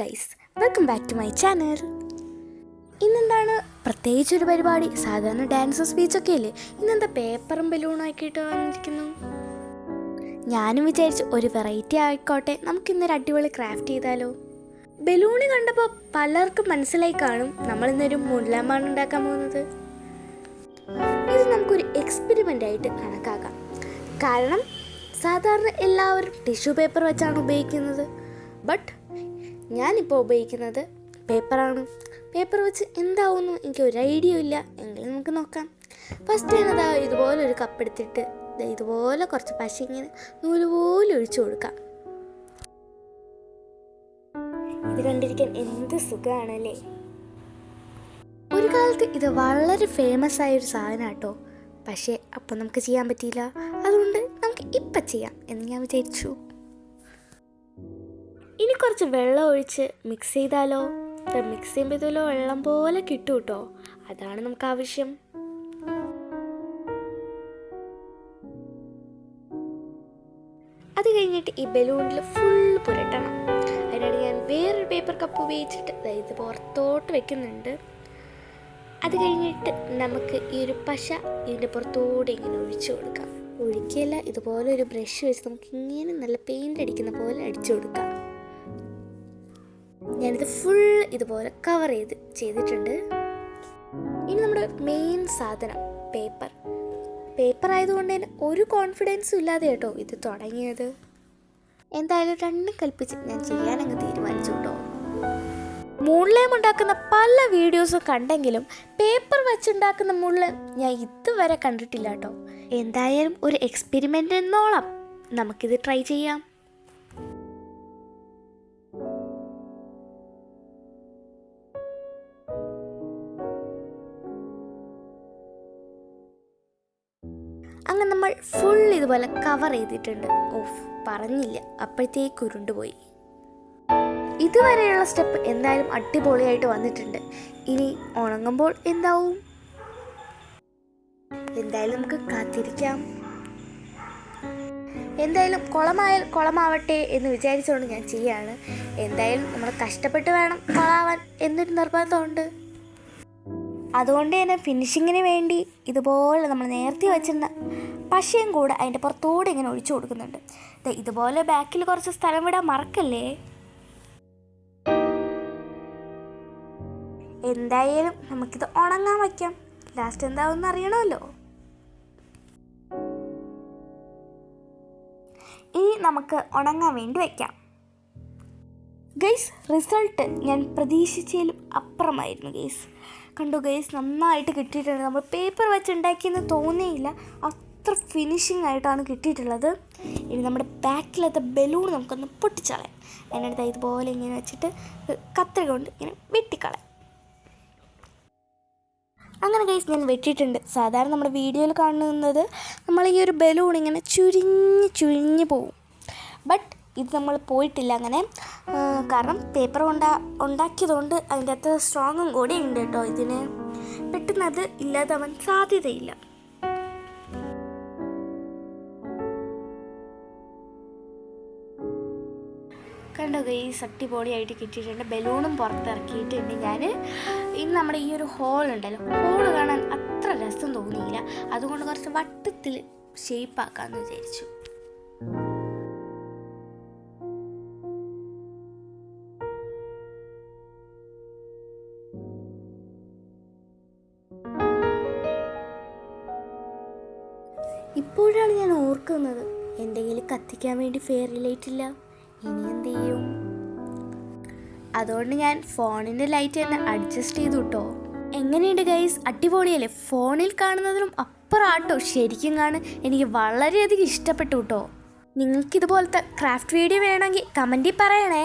Guys welcome back to my channel ഇന്നെന്താണ്? പ്രത്യേകിച്ച് ഒരു പരിപാടി. സാധാരണ ഡാൻസ് സ്പീച്ചൊക്കെ അല്ലേ ഇന്നെന്താ പേപ്പറും ബലൂണും ആക്കിയിട്ട് വന്നിരിക്കുന്നു? ഞാനും വിചാരിച്ചു ഒരു വെറൈറ്റി ആയിക്കോട്ടെ. നമുക്ക് ഇന്നൊരു അടിപൊളി ക്രാഫ്റ്റ് ചെയ്താലോ? ബലൂണ് കണ്ടപ്പോൾ പലർക്കും മനസ്സിലായി കാണും. നമ്മൾ ഇന്നൊരു മുല്ലമാണ് ഉണ്ടാക്കാൻ പോകുന്നത്. ഇത് നമുക്കൊരു എക്സ്പെരിമെന്റ് ആയിട്ട് കണക്കാക്കാം. കാരണം സാധാരണ എല്ലാവരും ടിഷ്യൂ പേപ്പർ വെച്ചാണ് ഉപയോഗിക്കുന്നത്. ബട്ട് ഞാനിപ്പോൾ ഉപയോഗിക്കുന്നത് പേപ്പറാണ്. പേപ്പർ വെച്ച് എന്താവുന്നു എനിക്ക് ഒരു ഐഡിയ ഇല്ല. എങ്കിലും നമുക്ക് നോക്കാം. ഫസ്റ്റ് ഞാനതാ ഇതുപോലെ ഒരു കപ്പ് എടുത്തിട്ട് ദേ ഇതുപോലെ കുറച്ച് പശ ഇങ്ങനെ നൂൽ പോലെ ഒഴിച്ചു കൊടുക്കാം. ഇത് കണ്ടിരിക്കാൻ എന്ത് സുഖമാണല്ലേ ഒരു കാലത്ത് ഇത് വളരെ ഫേമസ് ആയ ഒരു സാധനം കേട്ടോ പക്ഷേ അപ്പം നമുക്ക് ചെയ്യാൻ പറ്റിയില്ല. അതുകൊണ്ട് നമുക്ക് ഇപ്പം ചെയ്യാം എന്ന് ഞാൻ വിചാരിച്ചു. ഇനി കുറച്ച് വെള്ളം ഒഴിച്ച് മിക്സ് ചെയ്താലോ? മിക്സ് ചെയ്യുമ്പോൾ ഇതുപോലെ വെള്ളം പോലെ കിട്ടും കേട്ടോ അതാണ് നമുക്ക് ആവശ്യം. അത് കഴിഞ്ഞിട്ട് ഈ ബലൂണിൽ ഫുൾ പുരട്ടണം. അതിനാണ് ഞാൻ വേറൊരു പേപ്പർ കപ്പ് ഉപയോഗിച്ചിട്ട് ഇത് പുറത്തോട്ട് വെക്കുന്നുണ്ട്. അത് കഴിഞ്ഞിട്ട് നമുക്ക് ഈ ഒരു പശ ഇതിന്റെ പുറത്തോടെ ഇങ്ങനെ ഒഴിച്ചു കൊടുക്കാം. ഒഴിക്കുകയല്ല ഇതുപോലെ ഒരു ബ്രഷ് വെച്ച് നമുക്ക് ഇങ്ങനെ നല്ല പെയിന്റ് അടിക്കുന്ന പോലെ അടിച്ചു കൊടുക്കാം. ഞാനിത് ഫുൾ ഇതുപോലെ കവർ ചെയ്ത് ചെയ്തിട്ടുണ്ട്. ഇനി നമ്മുടെ മെയിൻ സാധനം പേപ്പർ പേപ്പർ ആയതുകൊണ്ട് തന്നെ ഒരു കോൺഫിഡൻസും ഇല്ലാതെ കേട്ടോ ഇത് തുടങ്ങിയത്. എന്തായാലും രണ്ടും കൽപ്പിച്ച് ഞാൻ ചെയ്യാനങ്ങ് തീരുമാനിച്ചു കേട്ടോ. മുള്ളേം ഉണ്ടാക്കുന്ന പല വീഡിയോസും കണ്ടെങ്കിലും പേപ്പർ വെച്ചുണ്ടാക്കുന്ന മുള്ള ഞാൻ ഇതുവരെ കണ്ടിട്ടില്ല കേട്ടോ. എന്തായാലും ഒരു എക്സ്പെരിമെന്റ് എന്നോളം. നമുക്കിത് ട്രൈ ചെയ്യാം. അങ്ങനെ നമ്മൾ ഫുൾ ഇതുപോലെ കവർ ചെയ്തിട്ടുണ്ട്. ഓഫ് പറഞ്ഞില്ല. അപ്പോഴത്തേക്ക് ഉരുണ്ടുപോയി ഇതുവരെയുള്ള സ്റ്റെപ്പ് എന്തായാലും അടിപൊളിയായിട്ട് വന്നിട്ടുണ്ട്. ഇനി ഉണങ്ങുമ്പോൾ എന്താവും? എന്തായാലും നമുക്ക് കാത്തിരിക്കാം. എന്തായാലും കുളമായാൽ കുളമാവട്ടെ എന്ന് വിചാരിച്ചുകൊണ്ട് ഞാൻ ചെയ്യാണ്. എന്തായാലും നമ്മൾ കഷ്ടപ്പെട്ട് വേണം കുളാവാൻ എന്നൊരു നിർബന്ധമുണ്ട്. അതുകൊണ്ട് തന്നെ ഫിനിഷിങ്ങിന് വേണ്ടി ഇതുപോലെ നമ്മൾ നേരത്തെ വെച്ചിരുന്ന പശയും കൂടെ അതിന്റെ പുറത്തോടെ ഇങ്ങനെ ഒഴിച്ചു കൊടുക്കുന്നുണ്ട്. ഇതുപോലെ ബാക്കിൽ കുറച്ച് സ്ഥലം വിടാൻ മറക്കല്ലേ? എന്തായാലും നമുക്കിത് ഉണങ്ങാൻ വയ്ക്കാം. ലാസ്റ്റ് എന്താവുമെന്ന് അറിയണമല്ലോ. ഇനി നമുക്ക് ഉണങ്ങാൻ വേണ്ടി വയ്ക്കാം ഗൈസ് റിസൾട്ട് ഞാൻ പ്രതീക്ഷിച്ചതിലും അപ്പുറമായിരുന്നു ഗൈസ് കണ്ടു ഗൈസ് നന്നായിട്ട് കിട്ടിയിട്ടുണ്ട്. നമ്മൾ പേപ്പർ വെച്ചുണ്ടാക്കിയെന്ന് തോന്നിയില്ല. അത്ര ഫിനിഷിംഗ് ആയിട്ടാണ് കിട്ടിയിട്ടുള്ളത്. ഇനി നമ്മുടെ ബാക്കിലത്തെ ബലൂൺ നമുക്കൊന്ന് പൊട്ടിച്ചളയാം. അതിനടുത്ത് ഇതുപോലെ ഇങ്ങനെ വെച്ചിട്ട് കത്രിക കൊണ്ട് ഇങ്ങനെ വെട്ടിക്കളയാം. അങ്ങനെ ഗൈസ് ഞാൻ വെട്ടിയിട്ടുണ്ട്. സാധാരണ നമ്മുടെ വീഡിയോയിൽ കാണുന്നത് നമ്മൾ ഈ ഒരു ബലൂൺ ഇങ്ങനെ ചുരിഞ്ഞ് ചുരിഞ്ഞ് പോവും. ബട്ട് ഇത് നമ്മൾ പോയിട്ടില്ല അങ്ങനെ. കാരണം പേപ്പർ ഉണ്ടാ ഉണ്ടാക്കിയതുകൊണ്ട് അതിന്റെ അകത്ത് സ്ട്രോങ്ങും കൂടി ഉണ്ട് കേട്ടോ ഇതിന്. പെട്ടെന്ന് അത് ഇല്ലാതാവാൻ സാധ്യതയില്ല. കണ്ടോ ഗൈസ്? അടിപൊളിയായിട്ട് കിട്ടിയിട്ടുണ്ട്. ബലൂണും പുറത്തിറക്കിയിട്ടുണ്ട് ഞാൻ ഇനി നമ്മുടെ ഈ ഒരു ഹോൾ ഉണ്ടല്ലോ. ഹോൾ കാണാൻ അത്ര രസം തോന്നിയില്ല. അതുകൊണ്ട് കുറച്ച് വട്ടത്തിൽ ഷേപ്പ് ഷേപ്പാക്കാമെന്ന് വിചാരിച്ചു. ഇപ്പോഴാണ് ഞാൻ ഓർക്കുന്നത്. എന്തെങ്കിലും കത്തിക്കാൻ വേണ്ടി ഫെയറി ലൈറ്റ് ഇല്ല. ഇനി എന്ത് ചെയ്യും? അതുകൊണ്ട് ഞാൻ ഫോണിന്റെ ലൈറ്റ് തന്നെ അഡ്ജസ്റ്റ് ചെയ്തു കേട്ടോ എങ്ങനെയുണ്ട് ഗൈസ് അടിപൊളിയല്ലേ? ഫോണിൽ കാണുന്നതിലും അപ്പുറാട്ടോ ശരിക്കും കാണാൻ എനിക്ക് വളരെയധികം ഇഷ്ടപ്പെട്ടു കേട്ടോ നിങ്ങൾക്കിതുപോലത്തെ ക്രാഫ്റ്റ് വീഡിയോ വേണമെങ്കിൽ കമന്റിൽ പറയണേ.